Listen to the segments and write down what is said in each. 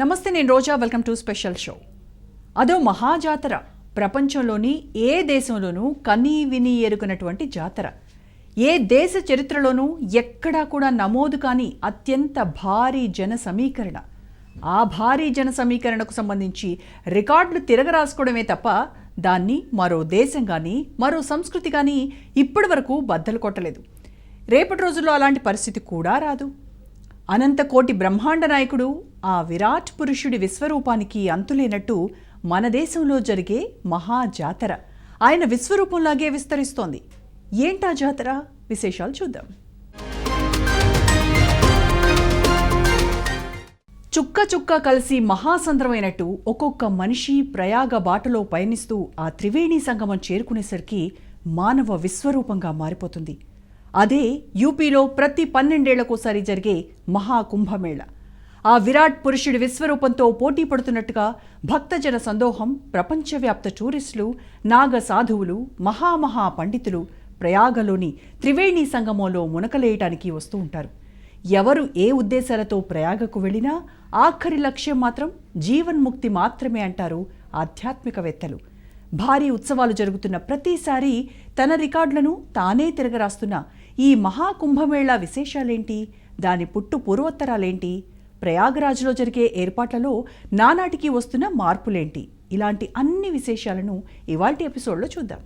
నమస్తే నేను Roja. Welcome to special show. అదో మహాజాతర. ప్రపంచంలోని ఏ దేశంలోనూ కనీ విని ఎరుగనటువంటి జాతర. ఏ దేశ చరిత్రలోనూ ఎక్కడా కూడా నమోదు కాని అత్యంత భారీ జన సమీకరణ. ఆ భారీ జన సమీకరణకు సంబంధించి రికార్డులు తిరగరాసుకోవడమే తప్ప దాన్ని మరో దేశం కానీ మరో సంస్కృతి కానీ ఇప్పటి వరకు బద్దలు కొట్టలేదు. రేపటి రోజుల్లో అలాంటి పరిస్థితి కూడా రాదు. అనంతకోటి బ్రహ్మాండ నాయకుడు ఆ విరాట్ పురుషుడి విశ్వరూపానికి అంతులేనట్టు మన దేశంలో జరిగే మహా జాతర ఆయన విశ్వరూపంలాగే విస్తరిస్తోంది. ఏంటా జాతర? విశేషాలు చూద్దాం. చుక్క చుక్క కలిసి మహాసంద్రమైనట్టు ఒక్కొక్క మనిషి ప్రయాగ బాటలో పయనిస్తూ ఆ త్రివేణి సంగమం చేరుకునేసరికి మానవ విశ్వరూపంగా మారిపోతుంది. అదే యూపీలో ప్రతి పన్నెండేళ్ళకోసారి జరిగే మహాకుంభమేళ. ఆ విరాట్ పురుషుడి విశ్వరూపంతో పోటీ పడుతున్నట్టుగా భక్తజన సందోహం ప్రపంచవ్యాప్త టూరిస్టులు నాగ సాధువులు మహామహా పండితులు ప్రయాగలోని త్రివేణి సంగమంలో మునకలేయటానికి వస్తూ ఉంటారు. ఎవరు ఏ ఉద్దేశాలతో ప్రయాగకు వెళ్ళినా ఆఖరి లక్ష్యం మాత్రం జీవన్ముక్తి మాత్రమే అంటారు ఆధ్యాత్మికవేత్తలు. భారీ ఉత్సవాలు జరుగుతున్న ప్రతిసారి తన రికార్డులను తానే తిరగరాస్తున్న ఈ మహాకుంభమేళా విశేషాలేంటి? దాని పుట్టు పూర్వోత్తరాలేంటి? ప్రయాగరాజ్లో జరిగే ఏర్పాట్లలో నానాటికి వస్తున్న మార్పులేంటి? ఇలాంటి అన్ని విశేషాలను ఇవాల్టి ఎపిసోడ్లో చూద్దాం.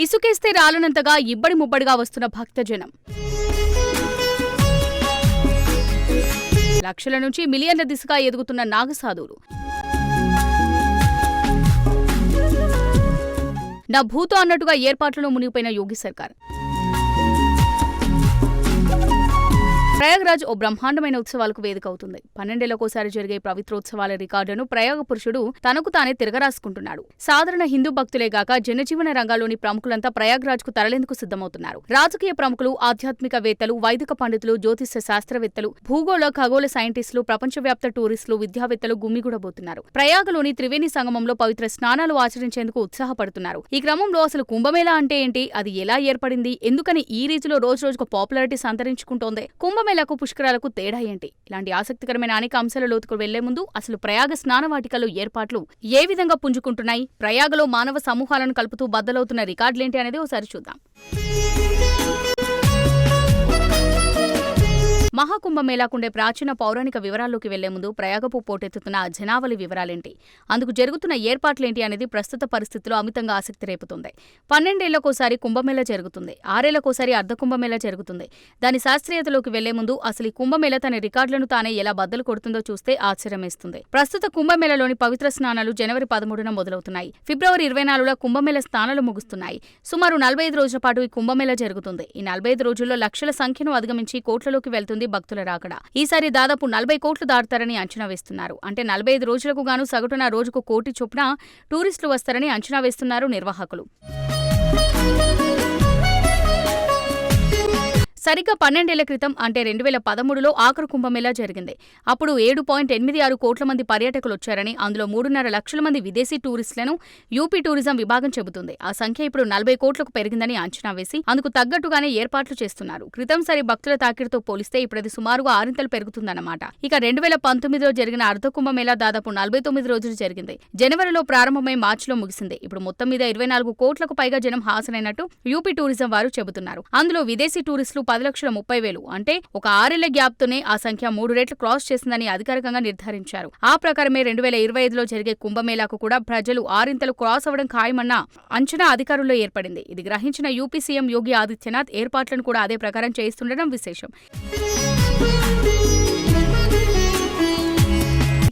ఇసుకేస్తే రాలనంతగా ఇబ్బడి ముబ్బడిగా వస్తున్న భక్తజనం. లక్షల నుంచి మిలియన్ల దిశగా ఎదుగుతున్న నాగసాధువులు. నా భూతో అన్నట్టుగా ఏర్పాట్లను మునిగిపోయిన యోగి సర్కార్. ప్రయాగరాజ్ ఓ బ్రహ్మాండమైన ఉత్సవాలకు వేదిక అవుతుంది పన్నెండేళ్ళకోసారి జరిగే పవిత్రోత్సవాల రికార్డును ప్రయాగ పురుషుడు తనకు తానే తిరగరాసుకుంటున్నాడు. సాధారణ హిందూ భక్తులే గాక జనజీవన రంగాల్లోని ప్రముఖులంతా ప్రయాగ్రాజ్కు తరలేందుకు సిద్ధమవుతున్నారు. రాజకీయ ప్రముఖులు ఆధ్యాత్మికవేత్తలు వైదిక పండితులు జ్యోతిష్య శాస్త్రవేత్తలు భూగోళ ఖగోళ సైంటిస్టులు ప్రపంచవ్యాప్త టూరిస్టులు విద్యావేత్తలు గుమ్మిగూడబోతున్నారు. ప్రయాగలోని త్రివేణి సంగమంలో పవిత్ర స్నానాలు ఆచరించేందుకు ఉత్సాహపడుతున్నారు. ఈ క్రమంలో అసలు కుంభమేళా అంటే ఏంటి? అది ఎలా ఏర్పడింది? ఎందుకని ఈ రీతిలో రోజు రోజుకు పాపులారిటీ సంతరించుకుంటోంది? కుంభమేళాకు పుష్కరాలకు తేడా ఏంటి? ఇలాంటి ఆసక్తికరమైన అనేక అంశాల లోతుకు వెళ్ళే ముందు అసలు ప్రయాగ స్నాన వాటికలో ఏర్పాట్లు ఏ విధంగా పుంజుకుంటున్నాయి? ప్రయాగలో మానవ సమూహాలను కలుపుతూ బద్దలవుతున్న రికార్డులేంటి అనేది ఒకసారి చూద్దాం. మహాకుంభమేళాకుండే ప్రాచీన పౌరాణిక వివరాల్లోకి వెళ్ళే ముందు ప్రయాగపు పోటెత్తుతున్న జనావళి వివరాలేంటి? అందుకు జరుగుతున్న ఏర్పాట్లేంటి అనేది ప్రస్తుత పరిస్థితిలో అమితంగా ఆసక్తి రేపుతుంది. పన్నెండేళ్ళకోసారి కుంభమేళ జరుగుతుంది. ఆరేళ్ళకోసారి అర్ధ కుంభమేళ జరుగుతుంది. దాని శాస్త్రీయతలోకి వెళ్ళే ముందు అసలు ఈ కుంభమేళ తన రికార్డులను తానే ఎలా బద్దలు కొడుతుందో చూస్తే ఆశ్చర్యమేస్తుంది. ప్రస్తుత కుంభమేళలోని పవిత్ర స్నానాలు జనవరి పదమూడున మొదలవుతున్నాయి. ఫిబ్రవరి ఇరవై నాలుగులో కుంభమేళ స్నానాలు ముగుస్తున్నాయి. సుమారు నలభై ఐదు రోజుల పాటు ఈ కుంభమేళ జరుగుతుంది. ఈ నలభై ఐదు రోజుల్లో లక్షల సంఖ్యను అధిగమించి కోట్లలోకి వెళ్తుంది భక్తుల రాకడ. ఈసారి దాదాపు నలభై కోట్లు దాటుతారని అంచనా వేస్తున్నారు. అంటే నలభై ఐదు రోజులకు గాను సగటున రోజుకు కోటి చొప్పున టూరిస్టులు వస్తారని అంచనా వేస్తున్నారు నిర్వాహకులు. సరిగ్గా పన్నెండేళ్ళ క్రితం అంటే రెండు వేల పదమూడులో ఆఖరు కుంభమేళా జరిగింది? అప్పుడు ఏడు పాయింట్ ఎనిమిది ఆరు కోట్ల మంది పర్యాటకులు వచ్చారని అందులో మూడున్నర లక్షల మంది విదేశీ టూరిస్టులను యూపీ టూరిజం విభాగం చెబుతుంది. ఆ సంఖ్య ఇప్పుడు నలభై కోట్లకు పెరిగిందని అంచనా వేసి అందుకు తగ్గట్టుగానే ఏర్పాట్లు చేస్తున్నారు. క్రితం సరి భక్తుల తాకిడితో పోలిస్తే ఇప్పుడు సుమారుగా ఆరింతలు పెరుగుతుందన్నమాట. ఇక రెండు వేల పంతొమ్మిదిలో జరిగిన అర్ధ కుంభమేళా దాదాపు నలభై తొమ్మిది రోజులు జరిగింది? జనవరిలో ప్రారంభమై మార్చిలో ముగిసింది. ఇప్పుడు మొత్తం మీద ఇరవై నాలుగు కోట్లకు పైగా జనం హాజరైనట్టు యూపీ టూరిజం వారు చెబుతున్నారు. అందులో విదేశీ టూరిస్టులు పది లక్షల ముప్పై వేలు. అంటే ఒక ఆరేళ్ళ గ్యాప్తోనే ఆ సంఖ్య మూడు రెట్లు క్రాస్ చేసిందని అధికారికంగా నిర్ధారించారు. ఆ ప్రకారమే రెండు వేల ఇరవై ఐదులో జరిగే కుంభమేళాకు కూడా ప్రజలు ఆరింతలు క్రాస్ అవ్వడం ఖాయమన్న అంచనా అధికారుల్లో ఏర్పడింది. ఇది గ్రహించిన యూపీ సీఎం యోగి ఆదిత్యనాథ్ ఏర్పాట్లను కూడా అదే ప్రకారం చేస్తుండడం విశేషం.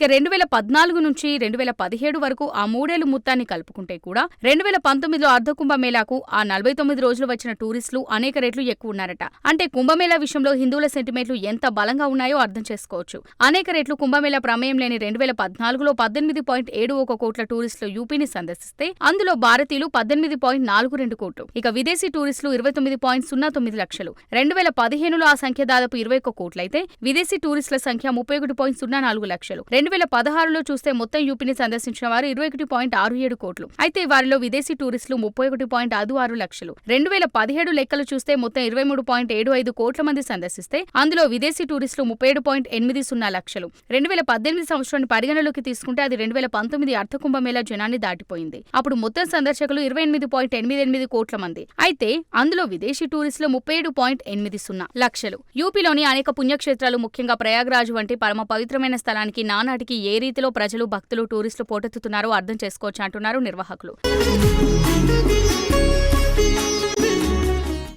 ఇక రెండు వేల పద్నాలుగు నుంచి రెండు వేల పదిహేడు వరకు ఆ మూడేళ్ళు మొత్తాన్ని కలుపుకుంటే కూడా రెండు వేల పంతొమ్మిదిలో అర్ధ కుంభమేళాకు ఆ నలభై తొమ్మిది రోజులు వచ్చిన టూరిస్టులు అనేక రెట్లు ఎక్కువ ఉన్నారట. అంటే కుంభమేళా విషయంలో హిందువుల సెంటిమెంట్లు ఎంత బలంగా ఉన్నాయో అర్థం చేసుకోవచ్చు. అనేక రెట్లు కుంభమేళా ప్రమేయం లేని రెండు వేల పద్నాలుగులో పద్దెనిమిది పాయింట్ ఏడు ఒక కోట్ల టూరిస్టులు యూపీని సందర్శిస్తే అందులో భారతీయులు పద్దెనిమిది పాయింట్ నాలుగు రెండు కోట్లు. ఇక విదేశీ టూరిస్టులు ఇరవై తొమ్మిది పాయింట్ సున్నా తొమ్మిది లక్షలు. రెండు వేల పదిహేనులో ఆ సంఖ్య దాదాపు ఇరవై ఒక్క కోట్లయితే విదేశీ టూరిస్టుల సంఖ్య ముప్పై ఒకటి పాయింట్ సున్నా నాలుగు లక్షలు. రెండు రెండు వేల పదహారులో చూస్తే మొత్తం యూపీని సందర్శించిన వారు ఇరవై ఒకటి పాయింట్ ఆరు ఏడు కోట్లు. అయితే వారిలో విదేశీ టూరిస్టులు ముప్పై ఒకటి పాయింట్ ఐదు ఆరు లక్షలు. రెండు వేల పదిహేడు లెక్కలు చూస్తే మొత్తం ఇరవై మూడు పాయింట్ ఏడు ఐదు కోట్ల మంది సందర్శిస్తే అందులో విదేశీ టూరిస్టులు ముప్పై ఏడు పాయింట్ ఎనిమిది సున్నా లక్షలు. రెండు వేల పద్దెనిమిది సంవత్సరాన్ని పరిగణలోకి తీసుకుంటే అది రెండు వేల పంతొమ్మిది అర్ధ కుంభమేళా జనాన్ని దాటిపోయింది. అప్పుడు మొత్తం సందర్శకులు ఇరవై ఎనిమిది పాయింట్ ఎనిమిది ఎనిమిది కోట్ల మంది. అయితే అందులో విదేశీ టూరిస్టులు ముప్పై ఏడు పాయింట్ ఎనిమిది సున్నా లక్షలు. యూపీలోని అనేక పుణ్యక్షేత్రాలు ముఖ్యంగా ప్రయాగ్రాజ్ వంటి పరమ పవిత్రమైన స్థలానికి నానాటికి ఏ రీతిలో ప్రజలు భక్తులు టూరిస్టులు పోటెత్తుతున్నారో అర్థం చేసుకోవచ్చు అంటున్నారు నిర్వాహకులు.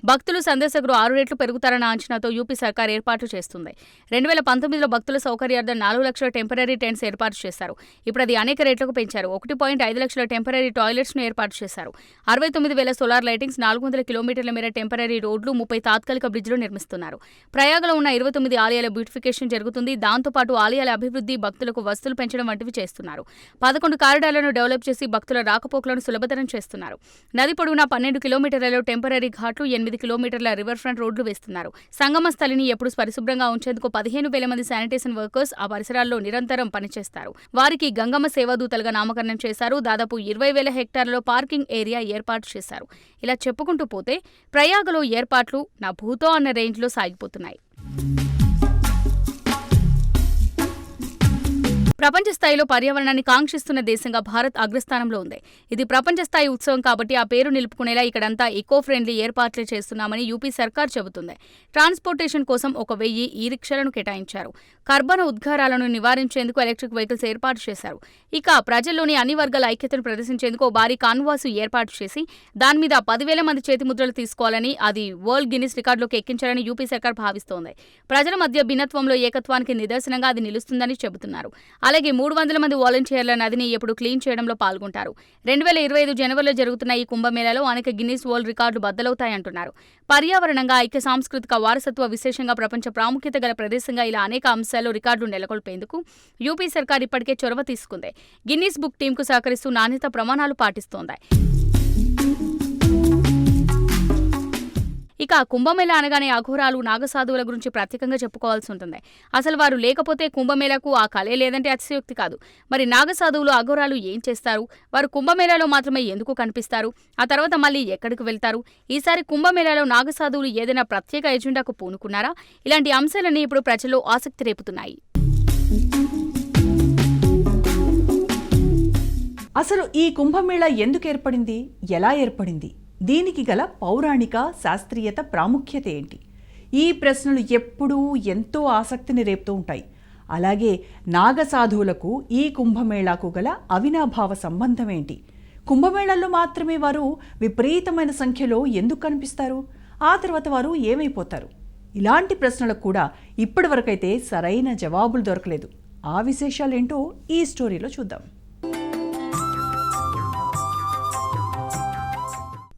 భక్తులు సందర్శకులు ఆరు రెట్లు పెరుగుతారన్న అంచనాతో యూపీ సర్కార్ ఏర్పాట్లు చేస్తుంది. రెండు వేల పంతొమ్మిదిలో భక్తుల సౌకర్యార్థం నాలుగు లక్షల టెంపరీ టెంట్స్ ఏర్పాటు చేశారు. ఇప్పుడు అది అనేక రేట్లకు పెంచారు. ఒకటి పాయింట్ ఐదు లక్షల టెంపరీ టాయిలెట్స్ను ఏర్పాటు చేశారు. అరవై తొమ్మిది వేల సోలార్ లైటింగ్స్ నాలుగు వందల కిలోమీటర్ల మేర టెంపరీ రోడ్లు ముప్పై తాత్కాలిక బ్రిడ్జ్లు నిర్మిస్తున్నారు. ప్రయాగలో ఉన్న ఇరవై తొమ్మిది ఆలయాల బ్యూటిఫికేషన్ జరుగుతుంది. దాంతోపాటు ఆలయాల అభివృద్ధి భక్తులకు వస్తువులు పెంచడం వంటివి చేస్తున్నారు. పదకొండు కారిడార్లను డెవలప్ చేసి భక్తుల రాకపోకలను సులభతరం చేస్తున్నారు. నది పొడవునా పన్నెండు కిలోమీటర్లలో టెంపరీ ఘాట్లు ఎనిమిది కిలోమీటర్ల రివర్ ఫ్రంట్ రోడ్లు వేస్తున్నారు. సంగమ స్థలిని ఎప్పుడు పరిశుభ్రంగా ఉంచేందుకు పదిహేను వేల మంది శానిటేషన్ వర్కర్స్ ఆ పరిసరాల్లో నిరంతరం పనిచేస్తారు. వారికి గంగమ్మ సేవాదూతలుగా నామకరణం చేశారు. దాదాపు ఇరవై వేల హెక్టార్లలో పార్కింగ్ ఏరియా ఏర్పాటు చేశారు. ఇలా చెప్పుకుంటూ పోతే ప్రయాగలో ఏర్పాట్లు నా భూతో అన్న రేంజ్లో సాగిపోతున్నాయి. ప్రపంచ స్థాయిలో పర్యావరణాన్ని కాంక్షిస్తున్న దేశంగా భారత్ అగ్రస్థానంలో ఉంది. ఇది ప్రపంచ స్థాయి ఉత్సవం కాబట్టి ఆ పేరు నిలుపుకునేలా ఇక్కడంతా ఎకో ఫ్రెండ్లీ ఏర్పాట్లు చేస్తున్నామని యూపీ సర్కార్ చెబుతుంది. ట్రాన్స్పోర్టేషన్ కోసం ఒక వెయ్యి ఈ రిక్షాలను కేటాయించారు. కర్బన ఉద్గారాలను నివారించేందుకు ఎలక్ట్రిక్ వెహికల్స్ ఏర్పాటు చేశారు. ఇక ప్రజల్లోని అన్ని వర్గాల ఐక్యతను ప్రదర్శించేందుకు ఓ భారీ కాన్వాసు ఏర్పాటు చేసి దాని మీద పదివేల మంది చేతి ముద్రలు తీసుకోవాలని అది వరల్డ్ గిన్నిస్ రికార్డులోకి ఎక్కించాలని యూపీ సర్కార్ భావిస్తోంది. ప్రజల మధ్య భిన్నత్వంలో ఏకత్వానికి నిదర్శనంగా అది నిలుస్తుందని చెబుతున్నారు. అలాగే మూడు వందల మంది వాలంటీర్ల నదిని ఎప్పుడు క్లీన్ చేయడంలో పాల్గొంటారు. రెండు వేల ఇరవై ఐదు జనవరిలో జరుగుతున్న ఈ కుంభమేళాలో అనేక గిన్నీస్ వరల్డ్ రికార్డులు బద్దలవుతాయంటున్నారు. పర్యావరణంగా ఐక్య సాంస్కృతిక వారసత్వ విశేషంగా ప్రపంచ ప్రాముఖ్యత గల ప్రదేశంగా ఇలా అనేక అంశాల్లో రికార్డులు నెలకొల్పేందుకు యూపీ సర్కార్ ఇప్పటికే చొరవ తీసుకుంది. గిన్నీస్ బుక్ టీంకు సహకరిస్తూ నాణ్యత ప్రమాణాలు పాటిస్తోంది. ఇక కుంభమేళ అనగానే అఘోరాలు నాగసాధువుల గురించి ప్రత్యేకంగా చెప్పుకోవాల్సి ఉంటుంది. అసలు వారు లేకపోతే కుంభమేళకు ఆ కళే లేదంటే అతిశయోక్తి కాదు. మరి నాగసాధువులు అఘోరాలు ఏం చేస్తారు? వారు కుంభమేళాలో మాత్రమే ఎందుకు కనిపిస్తారు? ఆ తర్వాత మళ్ళీ ఎక్కడికి వెళ్తారు? ఈసారి కుంభమేళాలో నాగసాధువులు ఏదైనా ప్రత్యేక ఎజెండాకు పూనుకున్నారా? ఇలాంటి అంశాలన్నీ ఇప్పుడు ప్రజల్లో ఆసక్తి రేపుతున్నాయి. అసలు ఈ కుంభమేళ ఎందుకు ఏర్పడింది? ఎలా ఏర్పడింది? దీనికి గల పౌరాణిక శాస్త్రీయత ప్రాముఖ్యత ఏంటి? ఈ ప్రశ్నలు ఎప్పుడూ ఎంతో ఆసక్తిని రేపుతూ ఉంటాయి. అలాగే నాగసాధువులకు ఈ కుంభమేళాకు గల అవినాభావ సంబంధం ఏంటి? కుంభమేళాల్లో మాత్రమే వారు విపరీతమైన సంఖ్యలో ఎందుకు కనిపిస్తారు? ఆ తర్వాత వారు ఏమైపోతారు? ఇలాంటి ప్రశ్నలకు కూడా ఇప్పటివరకైతే సరైన జవాబులు దొరకలేదు. ఆ విశేషాలేంటో ఈ స్టోరీలో చూద్దాం.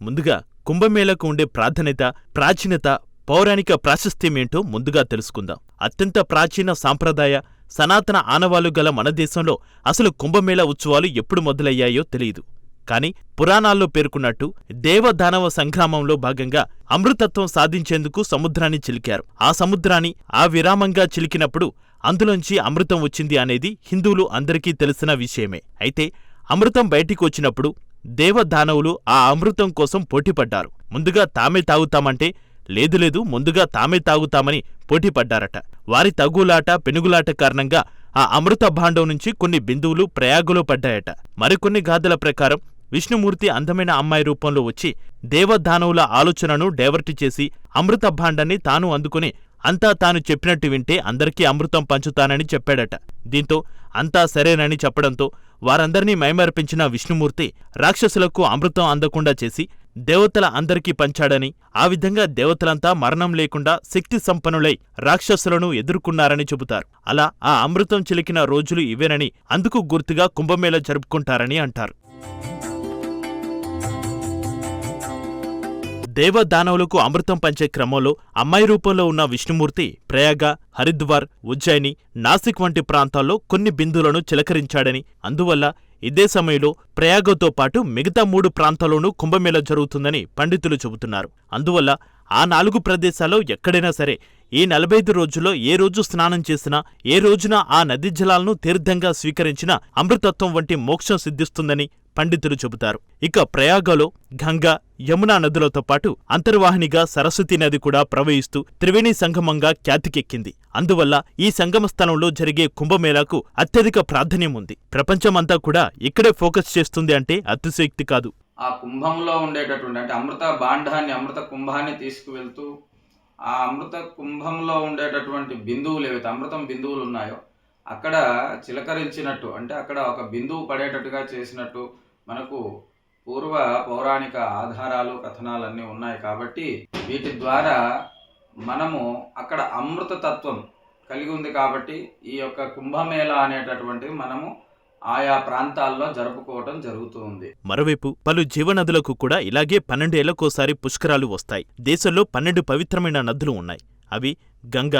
ముందుగా కుంభమేళకు ఉండే ప్రాధాన్యత ప్రాచీనత పౌరాణిక ప్రాశస్త్యమేంటో ముందుగా తెలుసుకుందాం. అత్యంత ప్రాచీన సాంప్రదాయ సనాతన ఆనవాలు గల మన దేశంలో అసలు కుంభమేళ ఉత్సవాలు ఎప్పుడు మొదలయ్యాయో తెలియదు కాని పురాణాల్లో పేర్కొన్నట్టు దేవదానవ సంగ్రామంలో భాగంగా అమృతత్వం సాధించేందుకు సముద్రాన్ని చిలికారు. ఆ సముద్రాన్ని ఆ విరామంగా చిలికినప్పుడు అందులోంచి అమృతం వచ్చింది అనేది హిందువులు అందరికీ తెలిసిన విషయమే. అయితే అమృతం బయటికి వచ్చినప్పుడు దేవదానవులు ఆ అమృతం కోసం పోటీపడ్డారు. ముందుగా తామే తాగుతామంటే లేదు లేదు ముందుగా తామే తాగుతామని పోటీపడ్డారట. వారి తగులాట పెనుగులాట కారణంగా ఆ అమృత భాండం నుంచి కొన్ని బిందువులు ప్రయాగులో పడ్డాయట. మరికొన్ని గాథల ప్రకారం విష్ణుమూర్తి అందమైన అమ్మాయి రూపంలో వచ్చి దేవదానవుల ఆలోచనను డైవర్ట్ చేసి అమృత భాండాన్ని తాను అందుకుని అంతా తాను చెప్పినట్టు వింటే అందరికీ అమృతం పంచుతానని చెప్పాడట. దీంతో అంతా సరేనని చెప్పడంతో వారందర్నీ మైమర్పించిన విష్ణుమూర్తి రాక్షసులకు అమృతం అందకుండా చేసి దేవతల అందరికీ పంచాడని ఆ విధంగా దేవతలంతా మరణం లేకుండా శక్తి సంపన్నులై రాక్షసులను ఎదుర్కొన్నారని చెబుతారు. అలా ఆ అమృతం చిలికిన రోజులు ఇవేనని అందుకు గుర్తుగా కుంభమేళ జరుపుకుంటారని అంటారు. దేవదానవులకు అమృతం పంచే క్రమంలో అమ్మాయి రూపంలో ఉన్న విష్ణుమూర్తి ప్రయాగ హరిద్వార్ ఉజ్జయిని నాసిక్ వంటి ప్రాంతాల్లో కొన్ని బిందువులను చిలకరించాడని. అందువల్ల ఇదే సమయంలో ప్రయాగతో పాటు మిగతా మూడు ప్రాంతాల్లోనూ కుంభమేళ జరుగుతుందని పండితులు చెబుతున్నారు. అందువల్ల ఆ నాలుగు ప్రదేశాల్లో ఎక్కడైనా సరే ఈ నలభై ఐదు రోజుల్లో ఏ రోజు స్నానం చేసినా ఏ రోజున ఆ నదీ జలాలను తీర్థంగా స్వీకరించినా అమృతత్వం వంటి మోక్షం సిద్ధిస్తుందని పండితులు చెబుతారు. ఇక ప్రయాగలో గంగా యమునా నదులతో పాటు అంతర్వాహినిగా సరస్వతి నది కూడా ప్రవహిస్తూ త్రివేణి సంగమంగా ఖ్యాతికెక్కింది. అందువల్ల ఈ సంగమ స్థలంలో జరిగే కుంభమేళాకు అత్యధిక ప్రాధాన్యం ఉంది. ప్రపంచమంతా కూడా ఇక్కడే ఫోకస్ చేస్తుంది అంటే అతిశయోక్తి కాదు. ఆ కుంభంలో ఉండేటటువంటి అంటే అమృత బాండాన్ని అమృత కుంభాన్ని తీసుకువెళ్తూ ఆ అమృత కుంభంలో ఉండేటటువంటి బిందువులు ఏవైతే అమృతం బిందువులు ఉన్నాయో అక్కడ చిలకరించినట్టు అంటే అక్కడ ఒక బిందువు పడేటట్టుగా చేసినట్టు మనకు పూర్వ పౌరాణిక ఆధారాలు కథనాలన్నీ ఉన్నాయి కాబట్టి వీటి ద్వారా మనము అక్కడ అమృత తత్వం కలిగి ఉంది కాబట్టి ఈ యొక్క కుంభమేళ అనేటటువంటిది మనము ఆయా ప్రాంతాల్లో జరుపుకోవటం జరుగుతుంది మరోవైపు పలు జీవనదులకు కూడా ఇలాగే పన్నెండేళ్ళకోసారి పుష్కరాలు వస్తాయి. దేశంలో పన్నెండు పవిత్రమైన నదులు ఉన్నాయి. అవి గంగ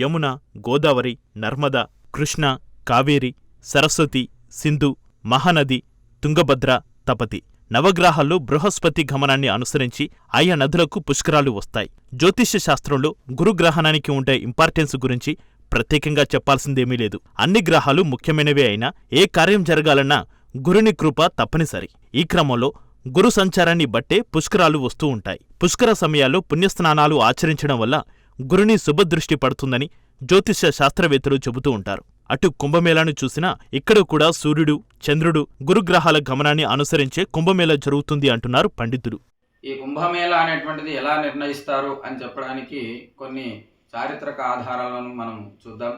యమున గోదావరి నర్మద కృష్ణ కావేరి సరస్వతి సింధు మహానది తుంగభద్ర తపతి. నవగ్రహాల్లో బృహస్పతి గమనాన్ని అనుసరించి ఆయా నదులకు పుష్కరాలు వస్తాయి. జ్యోతిష్య శాస్త్రంలో గురుగ్రహణానికి ఉండే ఇంపార్టెన్స్ గురించి ప్రత్యేకంగా చెప్పాల్సిందేమీ లేదు. అన్ని గ్రహాలు ముఖ్యమైనవే అయినా ఏ కార్యం జరగాలన్నా గురుని కృప తప్పనిసరి. ఈ క్రమంలో గురు సంచారాన్ని బట్టే పుష్కరాలు వస్తూ ఉంటాయి. పుష్కర సమయాల్లో పుణ్యస్నానాలు ఆచరించడం వల్ల గురుని శుభదృష్టి పడుతుందని జ్యోతిష్య శాస్త్రవేత్తలు చెబుతూ ఉంటారు. అటు కుంభమేళాను చూసినా ఇక్కడ కూడా సూర్యుడు చంద్రుడు గురుగ్రహాల గమనాన్ని అనుసరించే కుంభమేళ జరుగుతుంది అంటున్నారు పండితులు. ఈ కుంభమేళ అనేటువంటిది ఎలా నిర్ణయిస్తారు అని చెప్పడానికి కొన్ని చారిత్రక ఆధారాలను మనం చూద్దాం.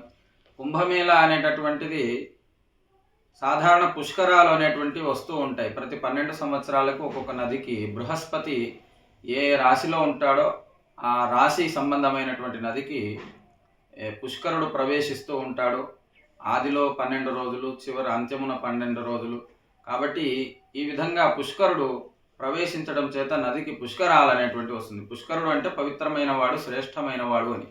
కుంభమేళ అనేటటువంటిది సాధారణ పుష్కరాలు అనేటువంటి వస్తూ ఉంటాయి. ప్రతి పన్నెండు సంవత్సరాలకు ఒక్కొక్క నదికి బృహస్పతి ఏ రాశిలో ఉంటాడో ఆ రాశి సంబంధమైనటువంటి నదికి పుష్కరుడు ప్రవేశిస్తూ ఉంటాడు. ఆదిలో పన్నెండు రోజులు చివరి అంత్యమున పన్నెండు రోజులు. కాబట్టి ఈ విధంగా పుష్కరుడు ప్రవేశించడం చేత నదికి పుష్కరాలు అనేటువంటి వస్తుంది. పుష్కరుడు అంటే పవిత్రమైన వాడు శ్రేష్టమైన వాడు అని.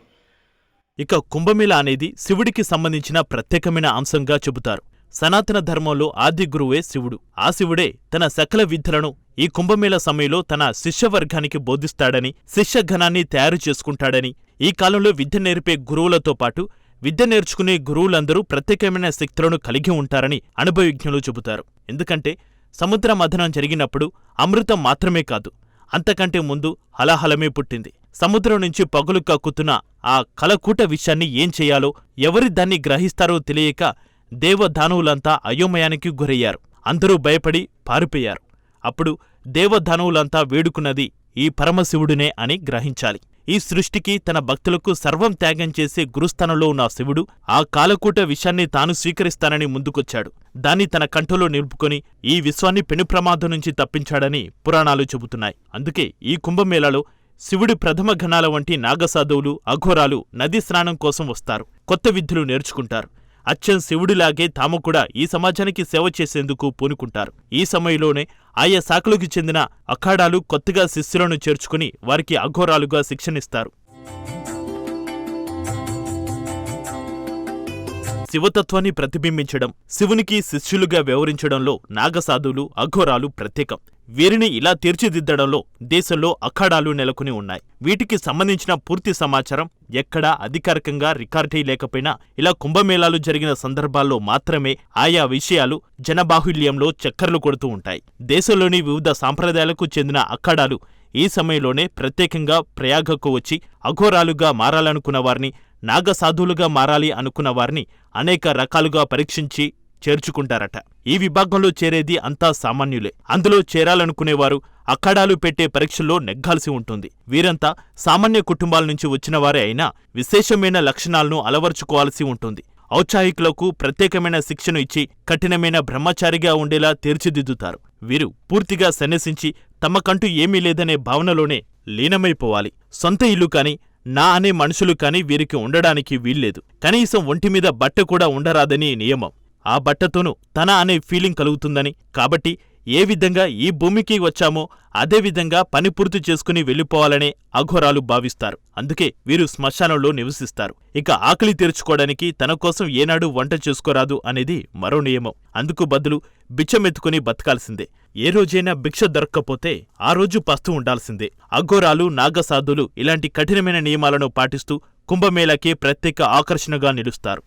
ఇక కుంభమేళ అనేది శివుడికి సంబంధించిన ప్రత్యేకమైన అంశంగా చెబుతారు. సనాతన ధర్మంలో ఆది గురువే శివుడు. ఆ శివుడే తన సకల విద్యలను ఈ కుంభమేళ సమయంలో తన శిష్యవర్గానికి బోధిస్తాడని శిష్యఘనాన్ని తయారు చేసుకుంటాడని ఈ కాలంలో విద్య నేర్పే గురువులతో పాటు విద్య నేర్చుకునే గురువులందరూ ప్రత్యేకమైన శక్తులను కలిగి ఉంటారని అనుభవజ్ఞులు చెబుతారు. ఎందుకంటే సముద్ర మథనం జరిగినప్పుడు అమృతం మాత్రమే కాదు అంతకంటే ముందు హలాహలమే పుట్టింది. సముద్రం నుంచి పగులు కక్కుతున్న ఆ కలకూట విషయాన్ని ఏం చెయ్యాలో ఎవరి దాన్ని గ్రహిస్తారో తెలియక దేవధానువులంతా అయోమయానికి గురయ్యారు. అందరూ భయపడి పారిపోయారు. అప్పుడు దేవధానువులంతా వేడుకున్నది ఈ పరమశివుడినే అని గ్రహించాలి. ఈ సృష్టికి తన భక్తులకు సర్వం త్యాగం చేసే గురుస్థానంలో ఉన్న శివుడు ఆ కాలకూట విషయాన్ని తాను స్వీకరిస్తానని ముందుకొచ్చాడు. దాన్ని తన కంఠంలో నిలుపుకొని ఈ విశ్వాన్ని పెను ప్రమాదం నుంచి తప్పించాడని పురాణాలు చెబుతున్నాయి. అందుకే ఈ కుంభమేళాలో శివుడి ప్రథమ ఘనాల వంటి నాగసాధువులు అఘోరాలు నదీ స్నానం కోసం వస్తారు. కొత్త విద్యులు నేర్చుకుంటారు. అచ్చం శివుడిలాగే తాము కూడా ఈ సమాజానికి సేవ చేసేందుకు పూనుకుంటారు. ఈ సమయంలోనే ఆయా శాఖలకు చెందిన అఖాడాలు కొత్తగా శిష్యులను చేర్చుకుని వారికి అఘోరాలుగా శిక్షణిస్తారు. శివతత్వాన్ని ప్రతిబింబించడం శివునికి శిష్యులుగా వ్యవహరించడంలో నాగసాధువులు అఘోరాలు ప్రత్యేకం. వీరిని ఇలా తీర్చిదిద్దడంలో దేశంలో అఖాడాలు నెలకొని ఉన్నాయి. వీటికి సంబంధించిన పూర్తి సమాచారం ఎక్కడా అధికారికంగా రికార్డీ లేకపోయినా ఇలా కుంభమేళాలు జరిగిన సందర్భాల్లో మాత్రమే ఆయా విషయాలు జనబాహుల్యంలో చక్కర్లు కొడుతూ ఉంటాయి. దేశంలోని వివిధ సాంప్రదాయాలకు చెందిన అఖాడాలు ఈ సమయంలోనే ప్రత్యేకంగా ప్రయాగకు వచ్చి అఘోరాలుగా మారాలనుకున్న వారిని నాగసాధువులుగా మారాలి అనుకున్న వారిని అనేక రకాలుగా పరీక్షించి చేర్చుకుంటారట. ఈ విభాగంలో చేరేది అంతా సామాన్యులే. అందులో చేరాలనుకునేవారు అఖాడాలు పెట్టే పరీక్షల్లో నెగ్గాల్సి ఉంటుంది. వీరంతా సామాన్య కుటుంబాల నుంచి వచ్చినవారే అయినా విశేషమైన లక్షణాలను అలవర్చుకోవాల్సి ఉంటుంది. ఔత్సాహికులకు ప్రత్యేకమైన శిక్షను ఇచ్చి కఠినమైన బ్రహ్మచారిగా ఉండేలా తీర్చిదిద్దుతారు. వీరు పూర్తిగా సన్యసించి తమకంటూ ఏమీ లేదనే భావనలోనే లీనమైపోవాలి. సొంత ఇల్లు కాని నా అనే మనుషులు కాని వీరికి ఉండడానికి వీల్లేదు. కనీసం ఒంటిమీద బట్ట కూడా ఉండరాదని నియమం. ఆ బట్టతోనూ తన అనే ఫీలింగ్ కలుగుతుందని. కాబట్టి ఏ విధంగా ఈ భూమికి వచ్చామో అదే విధంగా పని పూర్తి చేసుకుని వెళ్ళిపోవాలనే అఘోరాలు భావిస్తారు. అందుకే వీరు శ్మశానంలో నివసిస్తారు. ఇక ఆకలి తీర్చుకోవడానికి తన కోసం ఏనాడు వంట చేసుకోరాదు అనేది మరో నియమం. అందుకు బదులు బిచ్చమెత్తుకుని బతకాల్సిందే. ఏ రోజైనా భిక్ష దొరక్కపోతే ఆ రోజు పస్తు ఉండాల్సిందే. అఘోరాలు నాగసాధులు ఇలాంటి కఠినమైన నియమాలను పాటిస్తూ కుంభమేళాకి ప్రత్యేక ఆకర్షణగా నిలుస్తారు.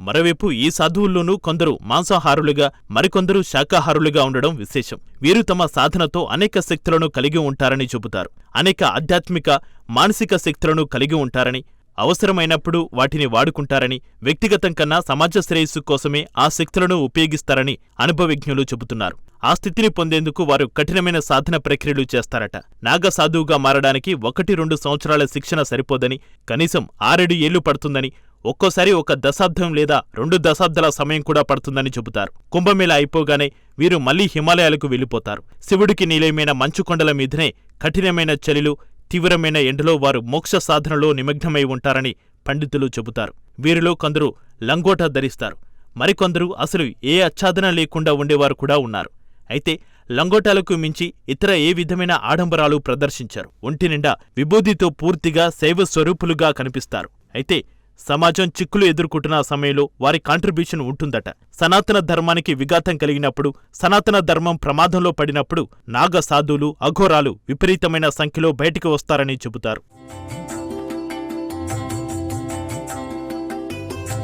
మరోవైపు ఈ సాధువుల్లోనూ కొందరు మాంసాహారులుగా మరికొందరు శాకాహారులుగా ఉండడం విశేషం. వీరు తమ సాధనతో అనేక శక్తులను కలిగి ఉంటారని చెబుతారు. అనేక ఆధ్యాత్మిక మానసిక శక్తులను కలిగి ఉంటారని అవసరమైనప్పుడు వాటిని వాడుకుంటారని వ్యక్తిగతం కన్నా సమాజ శ్రేయస్సు కోసమే ఆ శక్తులను ఉపయోగిస్తారని అనుభవజ్ఞులు చెబుతున్నారు. ఆ స్థితిని పొందేందుకు వారు కఠినమైన సాధన ప్రక్రియలు చేస్తారట. నాగ సాధువుగా మారడానికి ఒకటి రెండు సంవత్సరాల శిక్షణ సరిపోదని కనీసం ఆరేడు ఏళ్ళు పడుతుందని ఒక్కోసారి ఒక దశాబ్దం లేదా రెండు దశాబ్దాల సమయం కూడా పడుతుందని చెబుతారు. కుంభమేళ అయిపోగానే వీరు మళ్ళీ హిమాలయాలకు వెళ్ళిపోతారు శివుడికి నిలయమైన మంచు కొండల మీదనే కఠినమైన చలిలు తీవ్రమైన ఎండలో వారు మోక్ష సాధనలో నిమగ్నమై ఉంటారని పండితులు చెబుతారు. వీరిలో కొందరు లంగోటా ధరిస్తారు. మరికొందరు అసలు ఏ ఆచ్ఛాదన లేకుండా ఉండేవారు కూడా ఉన్నారు. అయితే లంగోటాలకు మించి ఇతర ఏ విధమైన ఆడంబరాలు ప్రదర్శించారు. ఒంటి నిండా విభూతితో పూర్తిగా శైవ స్వరూపులుగా కనిపిస్తారు. అయితే సమాజం చిక్కులు ఎదుర్కొంటున్న సమయంలో వారి కాంట్రిబ్యూషన్ ఉంటుందట. సనాతన ధర్మానికి విఘాతం కలిగినప్పుడు సనాతన ధర్మం ప్రమాదంలో పడినప్పుడు నాగ సాధువులు అఘోరాలు విపరీతమైన సంఖ్యలో బయటికి వస్తారని చెబుతారు.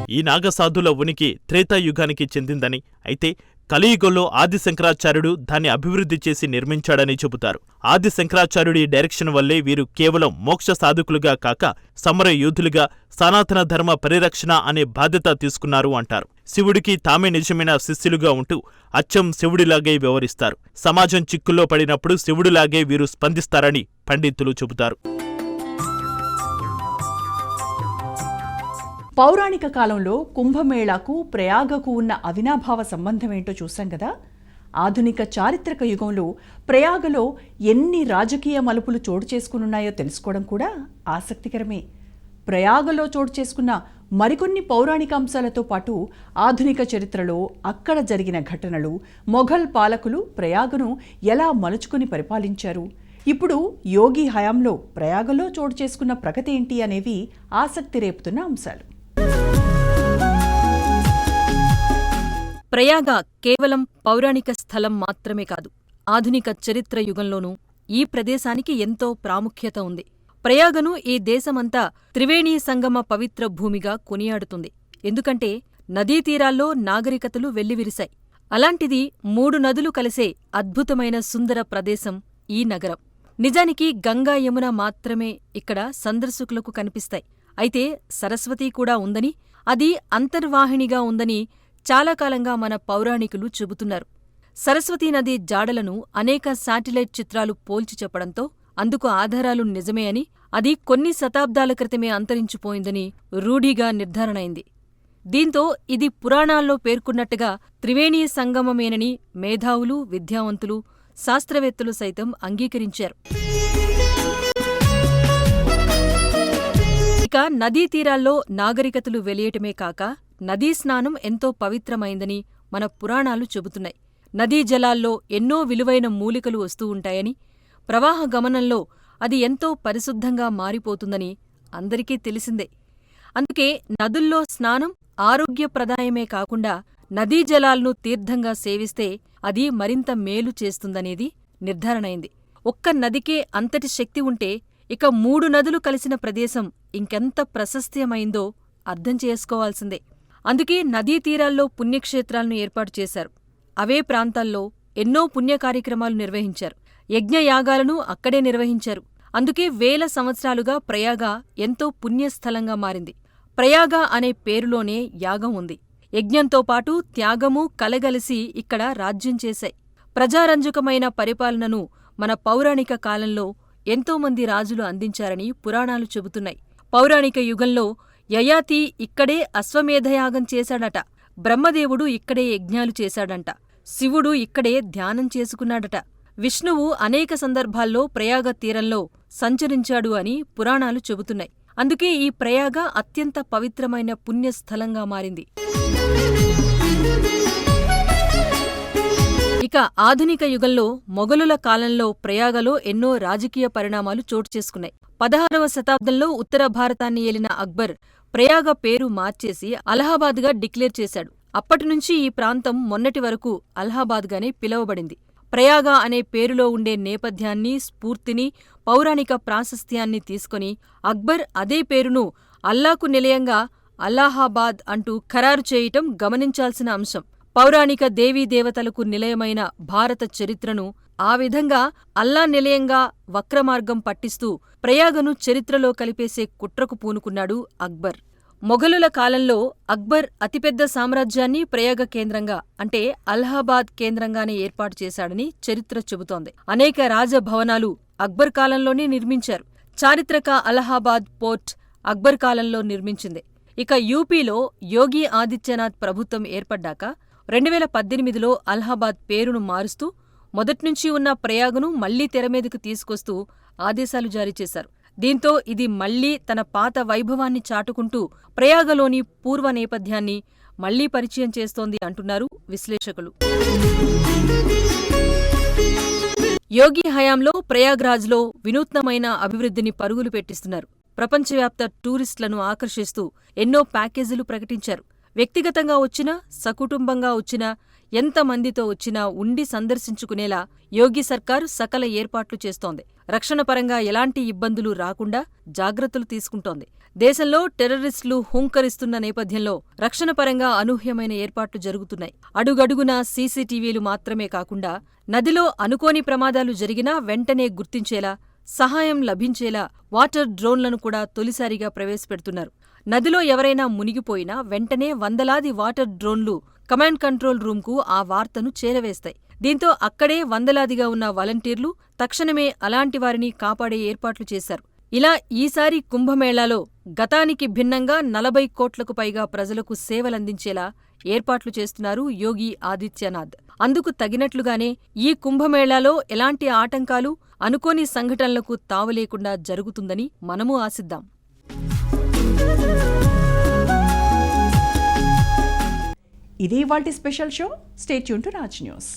ఈ నాగసాధుల ఉనికి త్రేతాయుగానికి చెందిందని అయితే కలియుగంలో ఆది శంకరాచార్యుడు దాన్ని అభివృద్ధి చేసి నిర్మించాడని చెబుతారు. ఆది శంకరాచార్యుడి డైరెక్షన్ వల్లే వీరు కేవలం మోక్ష సాధకులుగా కాక సమర యోధులుగా సనాతన ధర్మ పరిరక్షణ అనే బాధ్యత తీసుకున్నారు అంటారు. శివుడికి తామే నిజమైన శిష్యులుగా ఉంటూ అచ్చం శివుడిలాగే వ్యవహరిస్తారు. సమాజం చిక్కుల్లో పడినప్పుడు శివుడిలాగే వీరు స్పందిస్తారని పండితులు చెబుతారు. పౌరాణిక కాలంలో కుంభమేళాకు ప్రయాగకు ఉన్న అవినాభావ సంబంధం ఏంటో చూశాం కదా? ఆధునిక చారిత్రక యుగంలో ప్రయాగలో ఎన్ని రాజకీయ మలుపులు చోటు చేసుకునున్నాయో తెలుసుకోవడం కూడా ఆసక్తికరమే. ప్రయాగలో చోటు చేసుకున్న మరికొన్ని పౌరాణిక అంశాలతో పాటు ఆధునిక చరిత్రలో అక్కడ జరిగిన ఘటనలు మొఘల్ పాలకులు ప్రయాగను ఎలా మలుచుకుని పరిపాలించారు? ఇప్పుడు యోగి హయాంలో ప్రయాగలో చోటు చేసుకున్న ప్రగతి ఏంటి అనేవి ఆసక్తి రేపుతున్న అంశాలు. ప్రయాగ కేవలం పౌరాణిక స్థలం మాత్రమే కాదు ఆధునిక చరిత్ర యుగంలోనూ ఈ ప్రదేశానికి ఎంతో ప్రాముఖ్యత ఉంది. ప్రయాగను ఈ దేశమంతా త్రివేణీ సంగమ పవిత్ర భూమిగా కొనియాడుతుంది. ఎందుకంటే నదీ తీరాల్లో నాగరికతలు వెల్లివిరిశాయి. అలాంటిది మూడు నదులు కలిసే అద్భుతమైన సుందర ప్రదేశం ఈ నగరం. నిజానికి గంగా యమున మాత్రమే ఇక్కడ సందర్శకులకు కనిపిస్తాయి. అయితే సరస్వతి కూడా ఉందని అది అంతర్వాహినిగా ఉందని చాలా కాలంగా మన పౌరాణికులు చెబుతున్నారు. సరస్వతీ నది జాడలను అనేక శాటిలైట్ చిత్రాలు పోల్చి చెప్పడంతో అందుకు ఆధారాలు నిజమే అని అది కొన్ని శతాబ్దాల క్రితమే అంతరించిపోయిందని రూఢిగా నిర్ధారణైంది. దీంతో ఇది పురాణాల్లో పేర్కొన్నట్టుగా త్రివేణీ సంగమమేనని మేధావులు విద్యావంతులు శాస్త్రవేత్తలు సైతం అంగీకరించారు. ఇక నదీ తీరాల్లో నాగరికతలు వెలియటమే కాక నదీ స్నానం ఎంతో పవిత్రమైందని మన పురాణాలు చెబుతున్నాయి. నదీ జలాల్లో ఎన్నో విలువైన మూలికలు వస్తూ ఉంటాయని ప్రవాహ గమనంలో అది ఎంతో పరిశుద్ధంగా మారిపోతుందని అందరికీ తెలిసిందే. అందుకే నదుల్లో స్నానం ఆరోగ్యప్రదాయమే కాకుండా నదీ జలాలను తీర్థంగా సేవిస్తే అది మరింత మేలు చేస్తుందనేది నిర్ధారణైంది. ఒక్క నదికే అంతటి శక్తి ఉంటే ఇక మూడు నదులు కలిసిన ప్రదేశం ఇంకెంత ప్రశస్త్యమైందో అర్థం చేసుకోవాల్సిందే. అందుకే నదీ తీరాల్లో పుణ్యక్షేత్రాలను ఏర్పాటు చేశారు. అవే ప్రాంతాల్లో ఎన్నో పుణ్య కార్యక్రమాలు నిర్వహించారు. యజ్ఞయాగాలను అక్కడే నిర్వహించారు. అందుకే వేల సంవత్సరాలుగా ప్రయాగ ఎంతో పుణ్యస్థలంగా మారింది. ప్రయాగ అనే పేరులోనే యాగం ఉంది. యజ్ఞంతో పాటు త్యాగము కలగలిసి ఇక్కడ రాజ్యం చేశాయి. ప్రజారంజకమైన పరిపాలనను మన పౌరాణిక కాలంలో ఎంతోమంది రాజులు అందించారని పురాణాలు చెబుతున్నాయి. పౌరాణిక యుగంలో యయాతి ఇక్కడే అశ్వమేధయాగం చేశాడట. బ్రహ్మదేవుడు ఇక్కడే యజ్ఞాలు చేశాడంట. శివుడు ఇక్కడే ధ్యానం చేసుకున్నాడట. విష్ణువు అనేక సందర్భాల్లో ప్రయాగ తీరంలో సంచరించాడు అని పురాణాలు చెబుతున్నాయి. అందుకే ఈ ప్రయాగ అత్యంత పవిత్రమైన పుణ్యస్థలంగా మారింది. ఇక ఆధునిక యుగంలో మొఘలుల కాలంలో ప్రయాగలో ఎన్నో రాజకీయ పరిణామాలు చోటు చేసుకున్నాయి. పదహారవ శతాబ్దంలో ఉత్తర భారతాన్ని ఏలిన అక్బర్ ప్రయాగ పేరు మార్చేసి అలహాబాద్గా డిక్లేర్ చేశాడు. అప్పటినుంచి ఈ ప్రాంతం మొన్నటి వరకు అలహాబాద్గానే పిలువబడింది. ప్రయాగ అనే పేరులో ఉండే నేపథ్యాన్ని స్ఫూర్తిని పౌరాణిక ప్రాశస్త్యాన్ని తీసుకొని అక్బర్ అదే పేరును అల్లాకు నిలయంగా అల్లాహాబాద్ అంటూ ఖరారు చేయటం గమనించాల్సిన అంశం. పౌరాణిక దేవీదేవతలకు నిలయమైన భారత చరిత్రను ఆ విధంగా అల్లా నిలయంగా వక్రమార్గం పట్టిస్తూ ప్రయాగను చరిత్రలో కలిపేసే కుట్రకు పూనుకున్నాడు అక్బర్. మొఘలుల కాలంలో అక్బర్ అతిపెద్ద సామ్రాజ్యాన్ని ప్రయాగ కేంద్రంగా అంటే అలహాబాద్ కేంద్రంగానే ఏర్పాటు చేశాడని చరిత్ర చెబుతోంది. అనేక రాజభవనాలు అక్బర్ కాలంలోనే నిర్మించారు. చారిత్రక అలహాబాద్ పోర్ట్ అక్బర్ కాలంలో నిర్మించింది. ఇక యూపీలో యోగి ఆదిత్యనాథ్ ప్రభుత్వం ఏర్పడ్డాక రెండువేల పద్దెనిమిదిలో అలహాబాద్ పేరును మారుస్తూ మొదట్నుంచి ఉన్న ప్రయాగను మళ్ళీ తెరమీదకు తీసుకొస్తూ ఆదేశాలు జారీ చేశారు. దీంతో ఇది మళ్ళీ తన పాత వైభవాన్ని చాటుకుంటూ ప్రయాగలోని పూర్వ నేపథ్యాన్ని మళ్ళీ పరిచయం చేస్తోంది అంటున్నారు విశ్లేషకులు. యోగి హయాంలో ప్రయాగ్రాజ్లో వినూత్నమైన అభివృద్ధిని పరుగులు పెట్టిస్తున్నారు. ప్రపంచవ్యాప్త టూరిస్టులను ఆకర్షిస్తూ ఎన్నో ప్యాకేజీలు ప్రకటించారు. వ్యక్తిగతంగా వచ్చినా సకుటుంబంగా వచ్చినా ఎంతమందితో వచ్చినా ఉండి సందర్శించుకునేలా యోగి సర్కారు సకల ఏర్పాట్లు చేస్తోంది. రక్షణ పరంగా ఎలాంటి ఇబ్బందులు రాకుండా జాగ్రత్తలు తీసుకుంటోంది. దేశంలో టెర్రరిస్టులు హుంకరిస్తున్న నేపథ్యంలో రక్షణ పరంగా అనూహ్యమైన ఏర్పాట్లు జరుగుతున్నాయి. అడుగడుగునా సీసీటీవీలు మాత్రమే కాకుండా నదిలో అనుకోని ప్రమాదాలు జరిగినా వెంటనే గుర్తించేలా సహాయం లభించేలా వాటర్ డ్రోన్లను కూడా తొలిసారిగా ప్రవేశపెడుతున్నారు. నదిలో ఎవరైనా మునిగిపోయినా వెంటనే వందలాది వాటర్ డ్రోన్లు కమాండ్ కంట్రోల్ రూంకు ఆ వార్తను చేరవేస్తాయి. దీంతో అక్కడే వందలాదిగా ఉన్న వాలంటీర్లు తక్షణమే అలాంటి వారిని కాపాడే ఏర్పాట్లు చేశారు. ఇలా ఈసారి కుంభమేళాలో గతానికి భిన్నంగా నలభై కోట్లకు పైగా ప్రజలకు సేవలందించేలా ఏర్పాట్లు చేస్తున్నారు యోగి ఆదిత్యనాథ్. అందుకు తగినట్లుగానే ఈ కుంభమేళాలో ఎలాంటి ఆటంకాలు అనుకోని సంఘటనలకు తావులేకుండా జరుగుతుందని మనము ఆశిద్దాం. ఇది వాటి స్పెషల్ షో. స్టేట్ యూన్ టు రాజ్ న్యూస్.